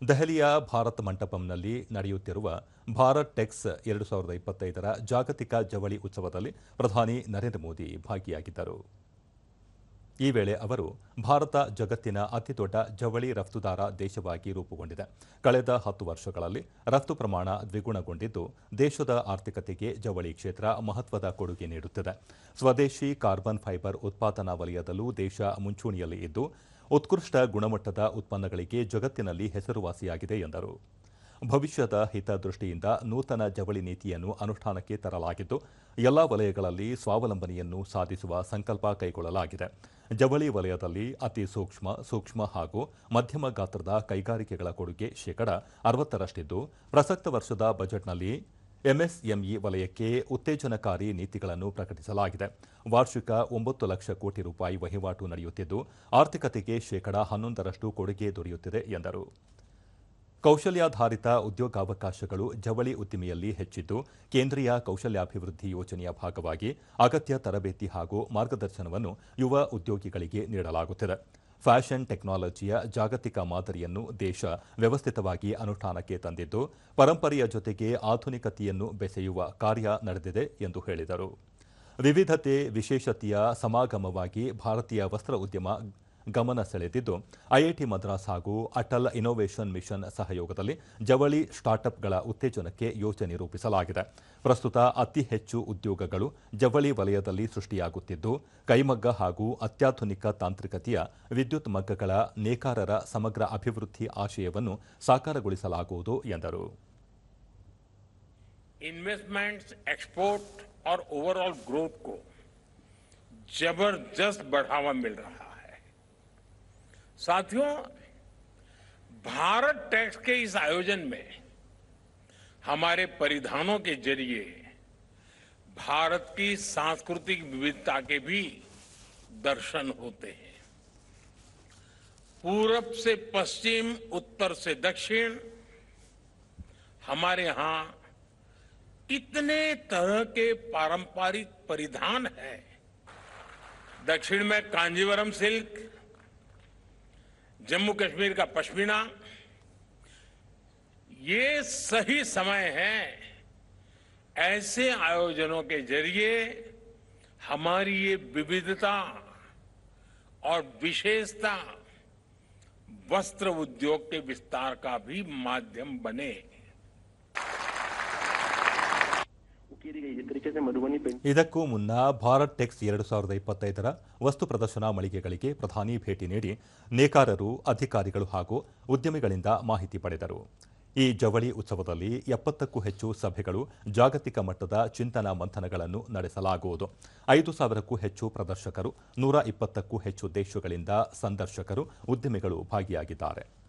ದೆಹಲಿಯ ಭಾರತ್ ಮಂಟಪಂನಲ್ಲಿ ನಡೆಯುತ್ತಿರುವ ಭಾರತ್ ಟೆಕ್ಸ್ ಎರಡು ಸಾವಿರದ ಇಪ್ಪತ್ತೈದರ ಜಾಗತಿಕ ಜವಳಿ ಉತ್ಸವದಲ್ಲಿ ಪ್ರಧಾನಿ ನರೇಂದ್ರ ಮೋದಿ ಭಾಗಿಯಾಗಿದ್ದರು. ಈ ವೇಳೆ ಅವರು ಭಾರತ ಜಗತ್ತಿನ ಅತಿದೊಡ್ಡ ಜವಳಿ ರಫ್ತುದಾರ ದೇಶವಾಗಿ ರೂಪುಗೊಂಡಿದೆ. ಕಳೆದ ಹತ್ತು ವರ್ಷಗಳಲ್ಲಿ ರಫ್ತು ಪ್ರಮಾಣ ದ್ವಿಗುಣಗೊಂಡಿದ್ದು ದೇಶದ ಆರ್ಥಿಕತೆಗೆ ಜವಳಿ ಕ್ಷೇತ್ರ ಮಹತ್ವದ ಕೊಡುಗೆ ನೀಡುತ್ತಿದೆ. ಸ್ವದೇಶಿ ಕಾರ್ಬನ್ ಫೈಬರ್ ಉತ್ಪಾದನಾ ವಲಯದಲ್ಲೂ ದೇಶ ಮುಂಚೂಣಿಯಲ್ಲಿ ಇದ್ದು ಉತ್ಕೃಷ್ಟ ಗುಣಮಟ್ಟದ ಉತ್ಪನ್ನಗಳಿಗೆ ಜಗತ್ತಿನಲ್ಲಿ ಹೆಸರುವಾಸಿಯಾಗಿದೆ ಎಂದರು. ಭವಿಷ್ಯದ ಹಿತದೃಷ್ಟಿಯಿಂದ ನೂತನ ಜವಳಿ ನೀತಿಯನ್ನು ಅನುಷ್ಠಾನಕ್ಕೆ ತರಲಾಗಿದ್ದು, ಎಲ್ಲ ವಲಯಗಳಲ್ಲಿ ಸ್ವಾವಲಂಬನೆಯನ್ನು ಸಾಧಿಸುವ ಸಂಕಲ್ಪ ಕೈಗೊಳ್ಳಲಾಗಿದೆ. ಜವಳಿ ವಲಯದಲ್ಲಿ ಅತಿ ಸೂಕ್ಷ್ಮ ಸೂಕ್ಷ್ಮ ಹಾಗೂ ಮಧ್ಯಮ ಗಾತ್ರದ ಕೈಗಾರಿಕೆಗಳ ಕೊಡುಗೆ ಶೇಕಡ ಅರವತ್ತರಷ್ಟಿದ್ದು, ಪ್ರಸಕ್ತ ವರ್ಷದ ಬಜೆಟ್ನಲ್ಲಿ ಎಂಎಸ್ಎಂಇ ವಲಯಕ್ಕೆ ಉತ್ತೇಜನಕಾರಿ ನೀತಿಗಳನ್ನು ಪ್ರಕಟಿಸಲಾಗಿದೆ. ವಾರ್ಷಿಕ ಒಂಬತ್ತು ಲಕ್ಷ ಕೋಟಿ ರೂಪಾಯಿ ವಹಿವಾಟು ನಡೆಯುತ್ತಿದ್ದು, ಆರ್ಥಿಕತೆಗೆ ಶೇಕಡ ಹನ್ನೊಂದರಷ್ಟು ಕೊಡುಗೆ ದೊರೆಯುತ್ತಿದೆ ಎಂದರು. ಕೌಶಲ್ಯಾಧಾರಿತ ಉದ್ಯೋಗಾವಕಾಶಗಳು ಜವಳಿ ಉದ್ದಿಮೆಯಲ್ಲಿ ಹೆಚ್ಚಿದ್ದು, ಕೇಂದ್ರೀಯ ಕೌಶಲ್ಯಾಭಿವೃದ್ಧಿ ಯೋಜನೆಯ ಭಾಗವಾಗಿ ಅಗತ್ಯ ತರಬೇತಿ ಹಾಗೂ ಮಾರ್ಗದರ್ಶನವನ್ನು ಯುವ ಉದ್ಯೋಗಿಗಳಿಗೆ ನೀಡಲಾಗುತ್ತಿದೆ. ಫ್ಯಾಷನ್ ಟೆಕ್ನಾಲಜಿಯ ಜಾಗತಿಕ ಮಾದರಿಯನ್ನು ದೇಶ ವ್ಯವಸ್ಥಿತವಾಗಿ ಅನುಷ್ಠಾನಕ್ಕೆ ತಂದಿದ್ದು, ಪರಂಪರೆಯ ಜೊತೆಗೆ ಆಧುನಿಕತೆಯನ್ನು ಬೆಸೆಯುವ ಕಾರ್ಯ ನಡೆದಿದೆ ಎಂದು ಹೇಳಿದರು. ವಿವಿಧತೆ, ವಿಶೇಷತೆಯ ಸಮಾಗಮವಾಗಿ ಭಾರತೀಯ ವಸ್ತ್ರ ಉದ್ಯಮ ಗಮನ ಸೆಳೆದಿದ್ದು ಐಐಟಿ ಮದ್ರಾಸ್ ಹಾಗೂ ಅಟಲ್ ಇನ್ನೋವೇಷನ್ ಮಿಷನ್ ಸಹಯೋಗದಲ್ಲಿ ಜವಳಿ ಸ್ಟಾರ್ಟ್ಅಪ್ಗಳ ಉತ್ತೇಜನಕ್ಕೆ ಯೋಜನೆ ರೂಪಿಸಲಾಗಿದೆ ಪ್ರಸ್ತುತ ಅತಿ ಹೆಚ್ಚು ಉದ್ಯೋಗಗಳು ಜವಳಿ ವಲಯದಲ್ಲಿ ಸೃಷ್ಟಿಯಾಗುತ್ತಿದ್ದು ಕೈಮಗ್ಗ ಹಾಗೂ ಅತ್ಯಾಧುನಿಕ ತಾಂತ್ರಿಕತೆಯ ವಿದ್ಯುತ್ ಮಗ್ಗಗಳ ನೇಕಾರರ ಸಮಗ್ರ ಅಭಿವೃದ್ಧಿ ಆಶಯವನ್ನು ಸಾಕಾರಗೊಳಿಸಲಾಗುವುದು ಎಂದರು इन्वेस्टमेंट्स एक्सपोर्ट और ओवरऑल ग्रोथ को जबरदस्त बढ़ावा मिल रहा है साथियों, भारत टैक्स के इस आयोजन में हमारे परिधानों के ज़रिए भारत की सांस्कृतिक विविधता के भी दर्शन होते हैं। पूरब से पश्चिम, उत्तर से दक्षिण हमारे यहाँ इतने तरह के पारंपरिक परिधान हैं। दक्षिण में कांजीवरम सिल्क जम्मू कश्मीर का पश्मीना। ये सही समय है, ऐसे आयोजनों के ज़रिए हमारी ये विविधता और विशेषता वस्त्र उद्योग के विस्तार का भी माध्यम बने। ಇದಕ್ಕೂ ಮುನ್ನ ಭಾರತ್ ಟೆಕ್ಸ್ ಎರಡು ಸಾವಿರದ ಇಪ್ಪತ್ತೈದರ ವಸ್ತು ಪ್ರದರ್ಶನ ಮಳಿಗೆಗಳಿಗೆ ಪ್ರಧಾನಿ ಭೇಟಿ ನೀಡಿ ನೇಕಾರರು, ಅಧಿಕಾರಿಗಳು ಹಾಗೂ ಉದ್ಯಮಿಗಳಿಂದ ಮಾಹಿತಿ ಪಡೆದರು. ಈ ಜವಳಿ ಉತ್ಸವದಲ್ಲಿ ಎಪ್ಪತ್ತಕ್ಕೂ ಹೆಚ್ಚು ಸಭೆಗಳು ಜಾಗತಿಕ ಮಟ್ಟದ ಚಿಂತನ ಮಂಥನಗಳನ್ನು ನಡೆಸಲಾಗುವುದು. ಐದು ಸಾವಿರಕ್ಕೂ ಹೆಚ್ಚು ಪ್ರದರ್ಶಕರು, ನೂರ ಇಪ್ಪತ್ತಕ್ಕೂ ಹೆಚ್ಚು ದೇಶಗಳಿಂದ ಸಂದರ್ಶಕರು, ಉದ್ಯಮಿಗಳು ಭಾಗಿಯಾಗಿದ್ದಾರೆ.